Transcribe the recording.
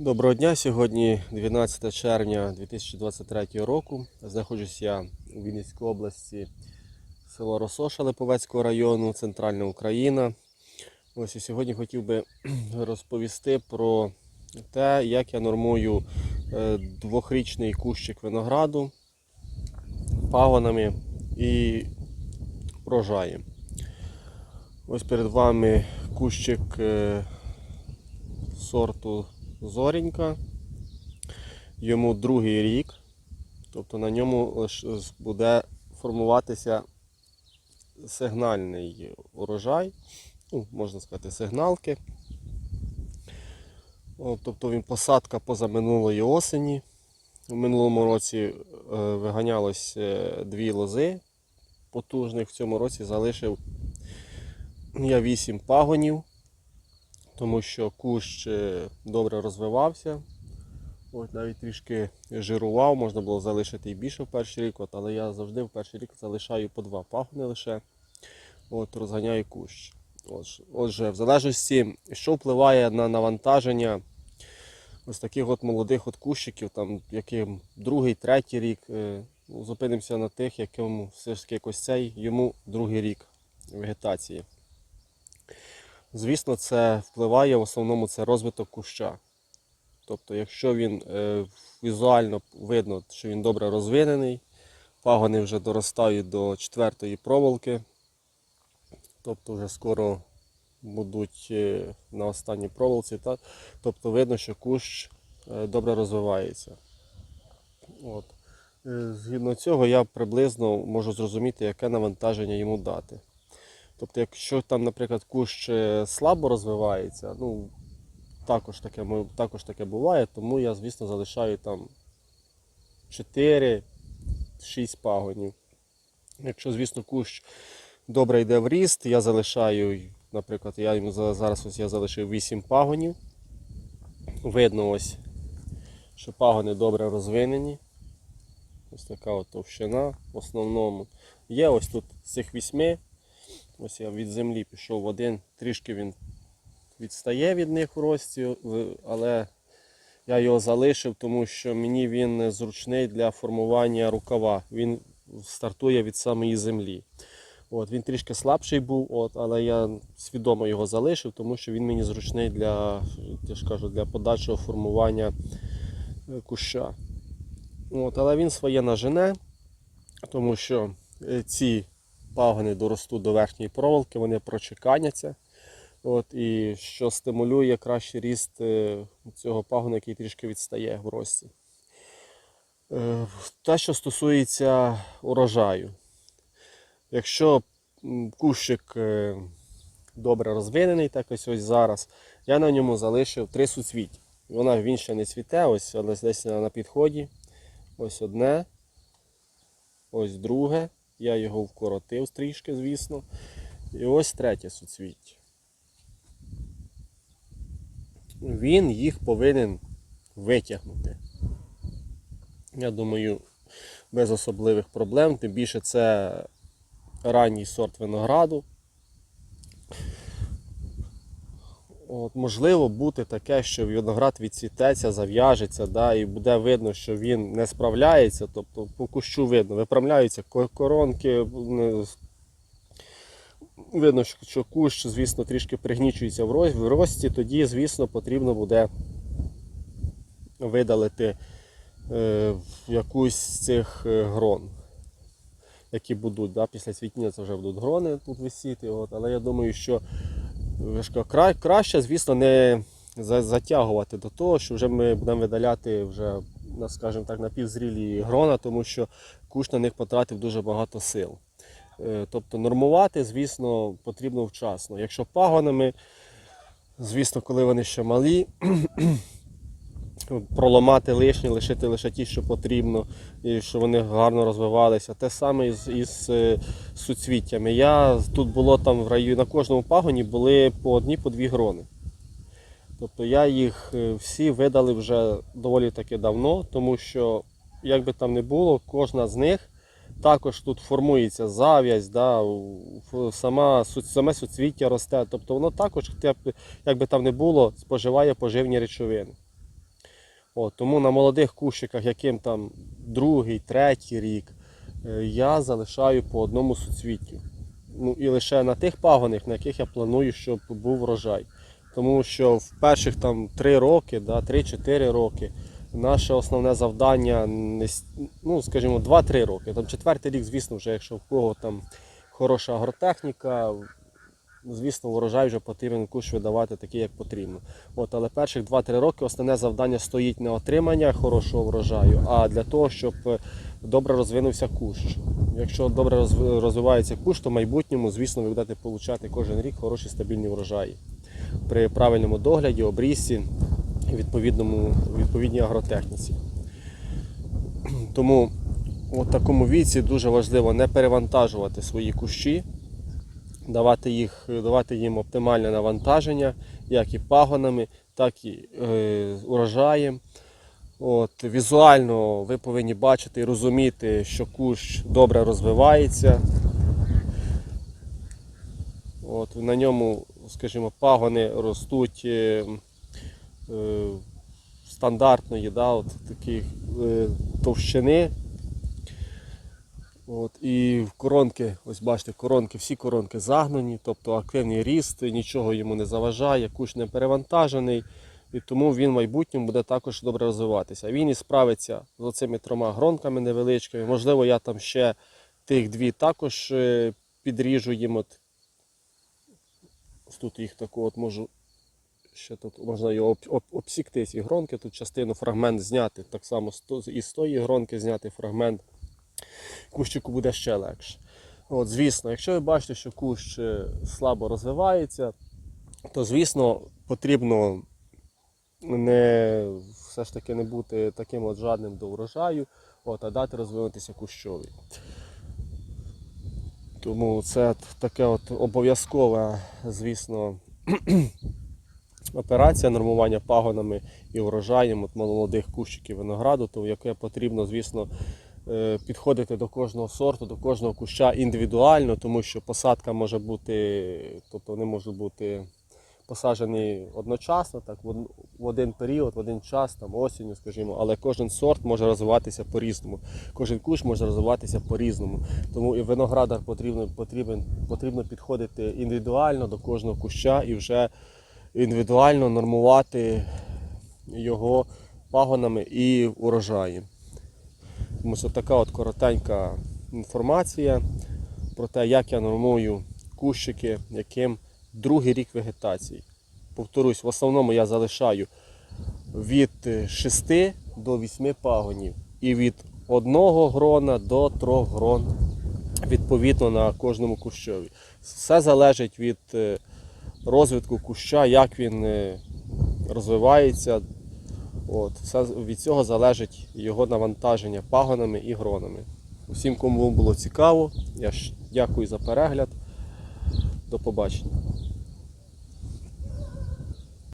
Доброго дня. Сьогодні 12 червня 2023 року. Знаходжусь я у Вінницькій області, село Росоша Липовецького району, Центральна Україна. Ось і сьогодні хотів би розповісти про те, як я нормую е, двохрічний кущик винограду пагонами і врожаєм. Ось перед вами кущик е, сорту Зорінька. Йому другий рік, тобто на ньому буде формуватися сигнальний урожай, ну, можна сказати, сигналки. Тобто він посадка позаминулої осені. В минулому році е, виганялось е, дві лози потужних. В цьому році залишив я 8 пагонів тому що кущ е, добре розвивався. От навіть трішки жирував, можна було залишити і більше в перший рік, от, але я завжди в перший рік залишаю по два пагони лише. От, розганяю кущ. Отже, в залежності, що впливає на навантаження ось таких от молодих от кущиків, там, яким другий, третій рік. е, ну, Зупинимося на тих, якому все ж таки якось цей йому другий рік вегетації. Звісно, це впливає в основному це розвиток куща. Тобто, якщо він е, візуально видно, що він добре розвинений, пагони вже доростають до четвертої проволоки, тобто вже скоро будуть е, на останній проволоці, так? тобто видно, що кущ е, добре розвивається. От. Е, Згідно цього я приблизно можу зрозуміти, яке навантаження йому дати. Тобто, якщо там, наприклад, кущ е, слабо розвивається, ну також таке, також таке буває, тому я, звісно, залишаю там 4-6 пагонів. Якщо, звісно, кущ добре йде в ріст, я залишаю, наприклад, я йому зараз ось я залишив 8 пагонів. Видно ось, що пагони добре розвинені. Ось така от товщина в основному. Є ось тут з цих вісьми. Ось я від землі пішов один, трішки він відстає від них у рості, але я його залишив, тому що мені він зручний для формування рукава. Він стартує від самої землі. От, він трішки слабший був, от, але я свідомо його залишив, тому що він мені зручний для, я ж кажу, для подальшого формування е, куща. От, але він своє нажене, тому що е, ці пагони доростуть до верхньої проволоки, вони прочеканяться. От, і що стимулює кращий ріст е, цього пагона, який трішки відстає в рості. Е, Те, що стосується урожаю. Якщо кущик е, добре розвинений, так ось ось зараз, я на ньому залишив три суцвіття. Вона він ще не цвіте, ось десь на підході. Ось одне, ось друге. Я його вкоротив трішки, звісно. І ось третє суцвіття. Він їх повинен витягнути. Я думаю, без особливих проблем. Тим більше це ранній сорт винограду. От, можливо бути таке, що виноград відцвітеться, зав'яжеться, да, і буде видно, що він не справляється, тобто по кущу видно, виправляються коронки, не- видно, що- кущ, звісно, трішки пригнічується в рості, тоді, звісно, потрібно буде видалити е, якусь з цих е, грон, які будуть да, після цвітіння це вже будуть грони тут висіти. От, але я думаю, що кра- краще, звісно, не затягувати до того, що вже ми будемо видаляти вже, на, скажімо так, напівзрілі грона, тому що куш на них потратив дуже багато сил. Е, Тобто нормувати, звісно, потрібно вчасно. Якщо пагонами, звісно, коли вони ще малі, проламати лишні, лишити лише ті, що потрібно, і що вони гарно розвивалися. Те саме із, із е, суцвіттями. Я тут було там в районі на кожному пагоні були по одні, по дві грони. Тобто я їх е, всі видали вже доволі таки давно, тому що, як би там не було, кожна з них також тут формується зав'язь, да, сама, саме суцвіття росте. Тобто воно також, як би там не було, споживає поживні речовини. От, тому на молодих кущиках, яким там другий, третій рік, е, я залишаю по одному суцвіттю. Ну і лише на тих пагонах, на яких я планую, щоб був врожай. Тому що в перших там 3 роки, да, 3-4 роки, наше основне завдання, ну, скажімо, 2-3 роки. Там четвертий рік, звісно, вже якщо в кого там хороша агротехніка, звісно, врожай вже потрібен кущ видавати такий, як потрібно. От, але перших 2-3 роки основне завдання стоїть не отримання хорошого врожаю, а для того, щоб е, добре розвинувся кущ. Якщо добре розвивається кущ, то в майбутньому, звісно, ви будете отримати кожен рік хороші стабільні врожаї при правильному догляді, обрізці і відповідній агротехніці. Тому у такому віці дуже важливо не перевантажувати свої кущі, давати, їх, давати їм оптимальне навантаження, як і пагонами, так і е, урожаєм. От, візуально ви повинні бачити і розуміти, що кущ добре розвивається. От, на ньому, скажімо, пагони ростуть е, е, стандартної, да, от таких е, товщини. От, і коронки, ось бачите, коронки, всі коронки загнані, тобто активний ріст, нічого йому не заважає, кущ не перевантажений, і тому він в майбутньому буде також добре розвиватися. Він і справиться з оцими трьома гронками невеличкими. Можливо, я там ще тих дві також е, підріжу їм. От, тут їх таку от можу. Ще тут можна його об, об, обсікти ці гронки, тут частину фрагмент зняти. Так само із тої гронки зняти фрагмент кущику буде ще легше. От, звісно, якщо ви бачите, що кущ е, слабо розвивається, то звісно потрібно не все ж таки не бути таким от жадним до врожаю, от, а дати розвинутися кущові. Тому це таке от обов'язкова, звісно, операція нормування пагонами і врожаєм от молодих кущиків винограду, то яке потрібно, звісно, підходити до кожного сорту, до кожного куща індивідуально, тому що посадка може бути, тобто вони можуть бути посаджені одночасно, так, в один період, в один час, там осінню, скажімо, але кожен сорт може розвиватися по-різному. Кожен кущ може розвиватися по-різному. Тому і виноградар потрібно, потрібен, потрібно підходити індивідуально до кожного куща і вже індивідуально нормувати його пагонами і урожаєм. Тому що така от коротенька інформація про те, як я нормую кущики, яким другий рік вегетації. Повторюсь, в основному я залишаю від 6 до 8 пагонів і від одного грона до трьох грон відповідно на кожному кущові. Все залежить від е, розвитку куща, як він е, розвивається. От, все від цього залежить його навантаження пагонами і гронами. Усім, кому було цікаво, я ж дякую за перегляд. До побачення.